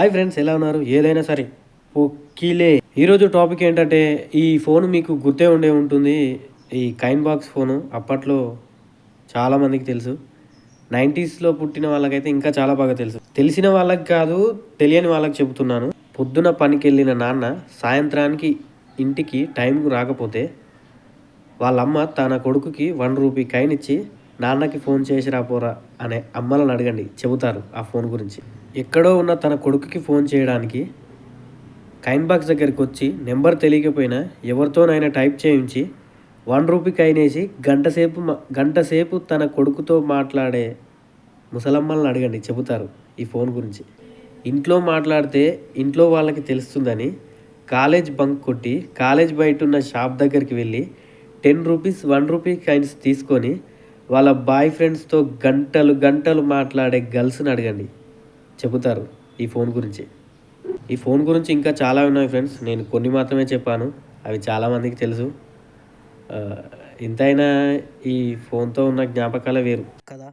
Hi friends ఎలా ఉన్నారు? ఏదైనా సరే. పొక్కిలే ఈరోజు టాపిక్ ఏంటంటే ఈ ఫోన్ మీకు గుర్తే ఉండే ఉంటుంది. ఈ కైన్ బాక్స్ ఫోను. అప్పట్లో చాలామందికి తెలుసు. నైంటీస్లో పుట్టిన వాళ్ళకైతే ఇంకా చాలా బాగా తెలుసు. తెలిసిన వాళ్ళకి కాదు తెలియని వాళ్ళకి చెబుతున్నాను. పొద్దున పనికి వెళ్ళిన నాన్న సాయంత్రానికి ఇంటికి టైంకు రాకపోతే వాళ్ళమ్మ తన కొడుకుకి వన్ రూపీ కైన్ ఇచ్చి నాన్నకి ఫోన్ చేసి రాపోరా అనే అమ్మలను అడగండి చెబుతారు ఆ ఫోన్ గురించి. ఎక్కడో ఉన్న తన కొడుకుకి ఫోన్ చేయడానికి కైన్ బాక్స్ దగ్గరికి వచ్చి నెంబర్ తెలియకపోయినా ఎవరితోనైనా టైప్ చేయించి వన్ రూపీ కైన్ గంటసేపు గంటసేపు తన కొడుకుతో మాట్లాడే ముసలమ్మలను అడగండి చెబుతారు ఈ ఫోన్ గురించి. ఇంట్లో మాట్లాడితే ఇంట్లో వాళ్ళకి తెలుస్తుందని కాలేజ్ బంక్ కొట్టి కాలేజ్ బయట ఉన్న షాప్ దగ్గరికి వెళ్ళి ten rupees one rupee coins తీసుకొని వాళ్ళ బాయ్ ఫ్రెండ్స్తో గంటలు గంటలు మాట్లాడే గర్ల్స్ని అడగండి. చెబుతారు ఈ ఫోన్ గురించి. ఈ ఫోన్ గురించి ఇంకా చాలా ఉన్నాయి ఫ్రెండ్స్. నేను కొన్ని మాత్రమే చెప్పాను. అవి చాలామందికి తెలుసు. ఇంతైనా ఎంతైనా ఈ ఫోన్తో ఉన్న జ్ఞాపకాలే వేరు. కదా?